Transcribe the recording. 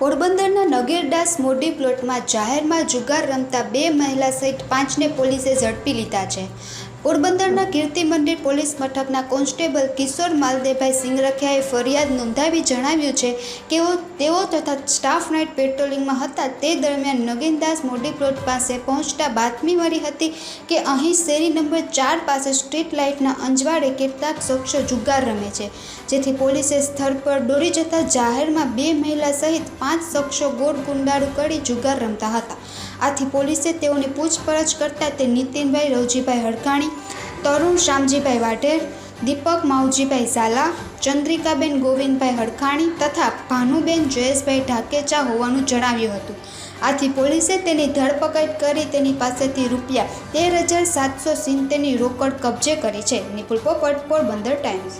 પોરબંદરના નગેરદાસ મોડી પ્લોટમાં જાહેરમાં જુગાર રમતા બે મહિલા સહિત પાંચને પોલીસે ઝડપી લીધા છે. પોરબંદરના કીર્તિ મંદિર પોલીસ મથકના કોન્સ્ટેબલ કિશોર માલદેભાઈ સિંગરખિયાએ ફરિયાદ નોંધાવી જણાવ્યું છે કે તેઓ તથા સ્ટાફ નાઇટ પેટ્રોલિંગમાં હતા. તે દરમિયાન નગીનદાસ મોડી પ્લોટ પાસે પહોંચતા બાતમી મળી હતી કે અહીં શેરી નંબર ચાર પાસે સ્ટ્રીટ લાઇટના અંજવાળે કેટલાક શખ્સો જુગાર રમે છે. જેથી પોલીસે સ્થળ પર દોડી જતા જાહેરમાં બે મહિલા સહિત પાંચ શખ્સો ગોળ ગુંડાળું કરી જુગાર રમતા હતા. આથી પોલીસે તેઓની પૂછપરછ કરતા તે નીતિનભાઈ રવજીભાઈ હડકાણી તરુણ શામજીભાઈ વાઢેર, દીપક માવજીભાઈ ઝાલા, ચંદ્રિકાબેન ગોવિંદભાઈ હડખાણી તથા ભાનુબેન જયેશભાઈ ઢાકેચા હોવાનું જણાવ્યું હતું. આથી પોલીસે તેની ધરપકડ કરી તેની પાસેથી રૂપિયા તેર હજાર સાતસો સિત્તેરની રોકડ કબજે કરી છે. નિપુલ પોપટ, પોરબંદર ટાઈમ્સ.